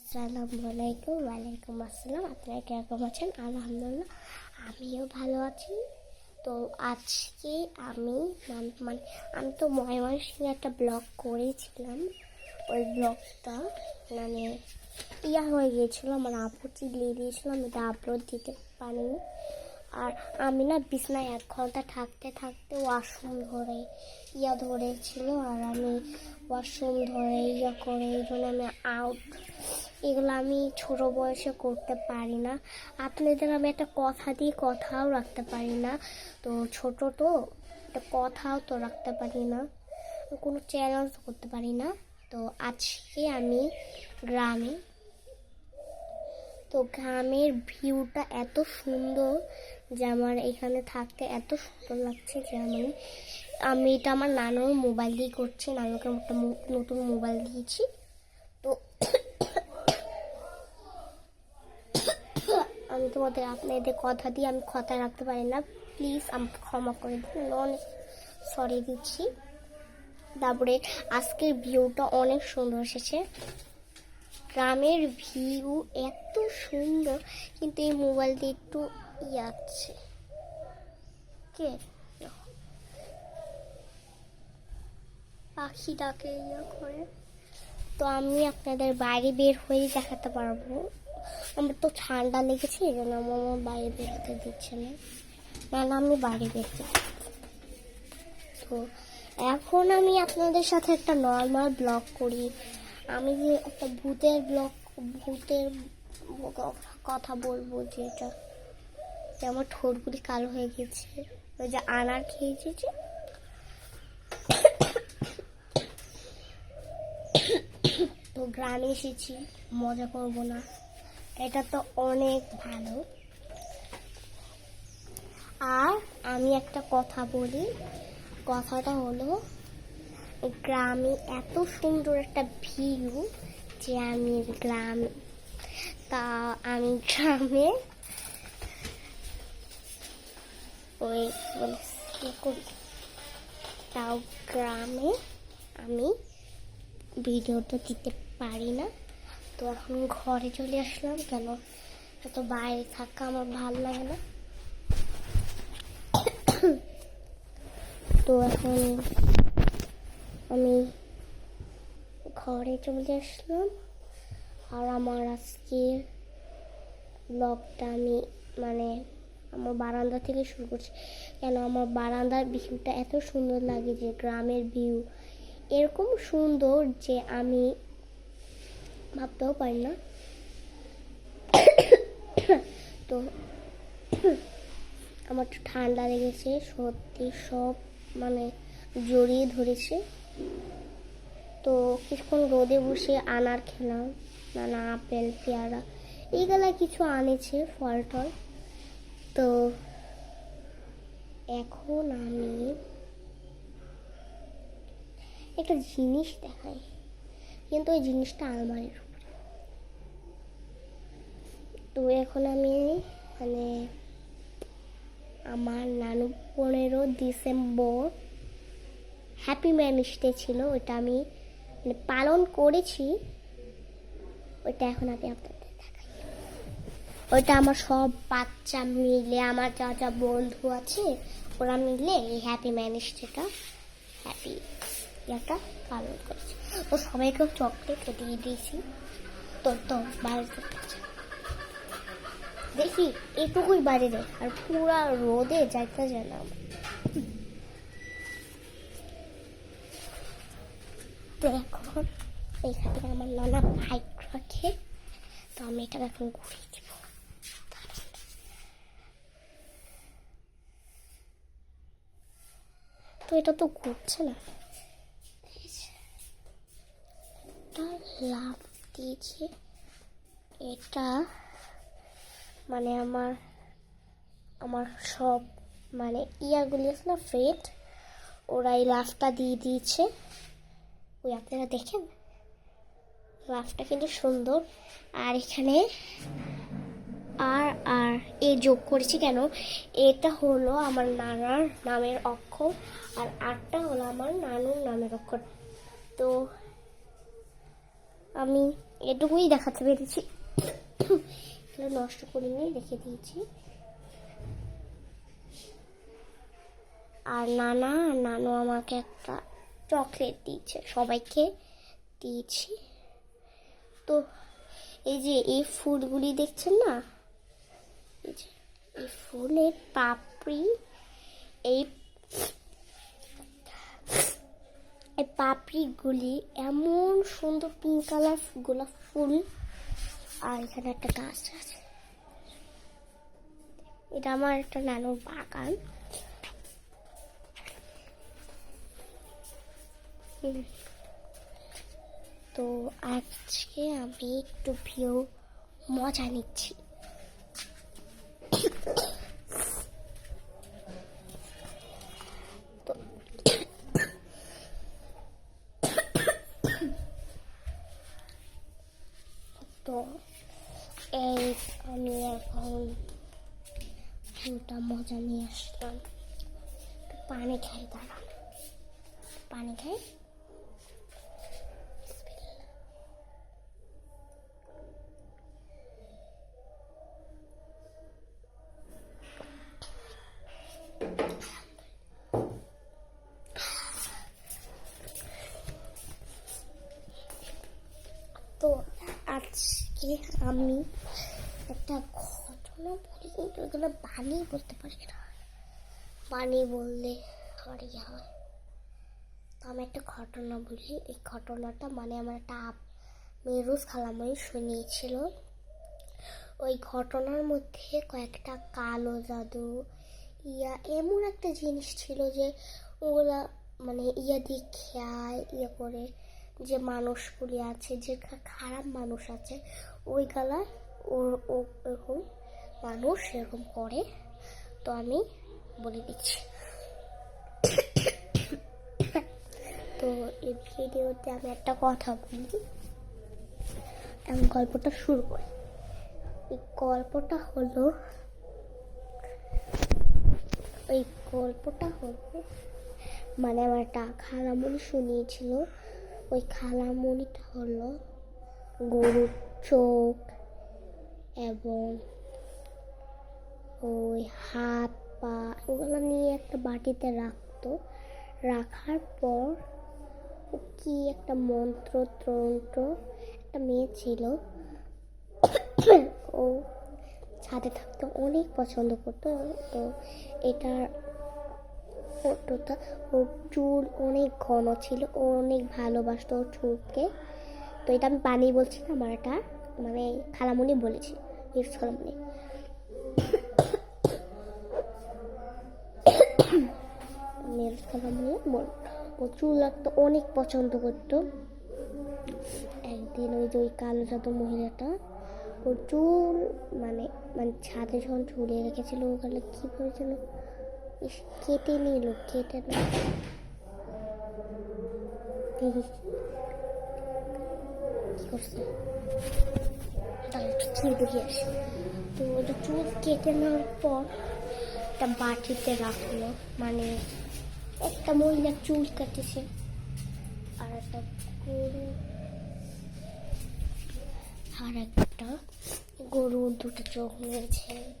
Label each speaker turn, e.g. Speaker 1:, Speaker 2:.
Speaker 1: আসসালামু আলাইকুম ওয়ালাইকুম আসসালাম। আপনারা কীরকম আছেন? আলহামদুলিল্লাহ, আমিও ভালো আছি। তো আজকে আমি মানে আমি তো ময়মনসিংহে একটা ব্লগ করেছিলাম। ওই ব্লগটা মানে ইয়া হয়ে গিয়েছিল আমার আপু চিলিয়ে দিয়েছিলাম, এটা আপলোড দিতে পারিনি। আর আমি না বিছনায় এক ঘণ্টা থাকতে থাকতে ওয়াশরুম ধরে ইয়া ধরেছিল, আর আমি ওয়াশরুম ধরে ইয়া করে এই জন্য আমি আউট এগুলো আমি ছোট বয়সে করতে পারি না। আপনাদের আমি একটা কথা দিয়ে কথাও রাখতে পারি না। তো ছোট তো, একটা কথাও তো রাখতে পারি না। কোনো চ্যালেঞ্জ করতে পারি না। তো আজকে আমি গ্রামে, তো গ্রামের ভিউটা এত সুন্দর যে আমার এখানে থাকতে এত সুন্দর লাগছে যে আমি আমি এটা আমার নানুর মোবাইল দিয়ে করছি। নানুকে একটা নতুন মোবাইল দিয়েছি তো আমি তোমাদের আপনাদের কথা দিয়ে আমি কথা রাখতে পারি না। প্লিজ আমাকে ক্ষমা করে দিন অনেক সরি দিচ্ছি। তারপরে আজকের ভিউটা অনেক সুন্দর এসেছে। গ্রামের ভিউ এত সুন্দর, কিন্তু এই মোবাইল দিয়ে একটু ইয়ে আছে। কে? পাখিটাকে ইয়ে করে। তো আমি আপনাদের বাইরে বের হয়ে দেখাতে পারব। আমার তো ঠান্ডা লেগেছে, এই জন্য আমার আমার বাইরে বেরোতে দিচ্ছে না। না আমি বাইরে বেরোতে তো এখন আমি আপনাদের সাথে একটা নর্মাল ব্লগ করি। আমি যে একটা ভূতের ব্লগ ভূতের কথা বলব যেটা, যে আমার ঠোঁটগুলি কালো হয়ে গেছে। ওই যে আনার খেয়েছি যে। তো গ্রামে এসেছি, মজা করব না। এটা তো অনেক ভালো। আর আমি একটা কথা বলি। কথাটা হলো, গ্রামে এত সুন্দর একটা ভিউ যে আমি গ্রাম, তা আমি গ্রামে ওই তাও গ্রামে আমি ভিডিওটা দিতে পারি না। তো এখন ঘরে চলে আসলাম। কেন? এত বাইরে থাকা আমার ভালো লাগে না। তো এখন আমি ঘরে চলে আসলাম। আর আমার আজকের ব্লগটা আমি মানে আমার বারান্দা থেকে শুরু করছি। কেন? আমার বারান্দার ভিউটা এত সুন্দর লাগে যে, গ্রামের ভিউ এরকম সুন্দর যে আমি ভাবতেও পারি না। তো আমার ঠান্ডা লেগেছে সত্যি সব মানে জড়িয়ে ধরেছে। তো কিছুক্ষণ রোদে বসে আনার খেলাম, নানা আপেল, পেয়ারা এইগুলা কিছু আনেছে ফল টল তো এখন আমি একটা জিনিস দেখাই। কিন্তু ওই জিনিসটা আলমারির উপরে। তো এখন আমি মানে আমার নানু পনেরো ডিসেম্বর হ্যাপি ম্যানিস ডে ছিল ওটা আমি মানে পালন করেছি। ওইটা এখন আমি আপনাদের দেখাই। ওইটা আমার সব বাচ্চা মিলে, আমার যা যা বন্ধু আছে, ওরা মিলে এই হ্যাপি ম্যানিস ডেটা হ্যাপি ইয়াটা পালন করেছি। ও সবাইকে চকলেট দিয়ে দিয়েছি। তোর তো বাইরে দেখি, এটুকুই বাইরে দেয় আর পুরা রোদে যাইতে যায় না। তো এখন এখানে আমার নানা বাইক রাখে। তো আমি এটা এখন ঘুরিয়ে দিব। তো এটা তো ঘুরছে না। এটা লাভ দিয়েছে। এটা মানে আমার আমার সব মানে ইয়াগুলি আছে না ফ্রেড ওরা এই লাভটা দিয়ে দিয়েছে। ওই আপনারা দেখেন? লাভটা কিন্তু সুন্দর। আর এখানে আর আর এ যোগ করেছি কেন? এটা হলো আমার নানার নামের অক্ষর, আর আটটা হলো আমার নানুর নামের অক্ষর। তো আমি এটুকুই দেখাতে পেরেছি। এগুলো নষ্ট করিনি রেখে দিয়েছি। আর নানা আর নানু আমাকে একটা চকলেট দিয়েছে। সবাইকে দিয়েছি। তো এই যে এই ফুলগুলি দেখছেন না? এই ফুলের পাপড়ি, এই এই পাপড়িগুলি এমন সুন্দর পিঙ্ক কালার গোলাপ ফুল। আর এখানে একটা গাছ আছে। এটা আমার একটা নানুর বাগান। তো আজকে আমি একটু ভিউ মজা নিচ্ছি তো তো এই আমি এখন ভিউটা মজা নিয়ে আসলাম। পানি খাই দাঁড়ান। পানি খাই তো আজকে আমি একটা ঘটনা এগুলো বানিয়ে বলতে পারি না। বানিয়ে বললে আর ইয়ে হয়। তো আমি একটা ঘটনা বলি। এই ঘটনাটা মানে আমার একটা আপ- মেরুজ খালামাই শুনিয়েছিল। ওই ঘটনার মধ্যে কয়েকটা কালো জাদু, ইয়া এমন একটা জিনিস ছিল যে ওগুলা মানে ইয়া দিয়ে খেয়ায় ইয়ে করে যে মানুষগুলি আছে, যে খারাপ মানুষ আছে ওই গালা ওর ও এরকম মানুষ এরকম করে, তো আমি বলে দিচ্ছি। তো এই ভিডিওতে আমি একটা কথা বলি। আমি গল্পটা শুরু করি। এই গল্পটা হলো, এই গল্পটা হলো মানে আমার একটা খালামণি শুনিয়েছিল। ওই খালামণিটা হলো গরুর চোখ এবং ওই হাত পা, ওগুলো নিয়ে একটা বাটিতে রাখতো। রাখার পর কি একটা মন্ত্র তন্ত্র একটা মেয়ে ছিল। ও ছাদে থাকতে, অনেক পছন্দ করতো। তো এটার ফটোটা, ওর চুল অনেক ঘন ছিল, ও অনেক ভালোবাসতো ওর চুলকে। তো এটা আমি বানিয়ে বলছি না আমার এটা মানে খালামুনি বলেছি মির্স খালামুনি মির্স খালামুনি বল। ও চুল রাখতে অনেক পছন্দ করতো। একদিন ওই যে ওই কালো জাদু মহিলাটা ওর চুল মানে মানে ছাদে যখন ঝুলিয়ে রেখেছিল ওখানে কী ইস, কেটে নিল কেটে কি করছে? তাহলে তো ওটা চুল কেটে নেওয়ার পর একটা বাটিতে রাখল মানে একটা মহিলা চুল কাটেছে আর একটা গরু আর একটা গরু দুটো চোখ নিয়েছে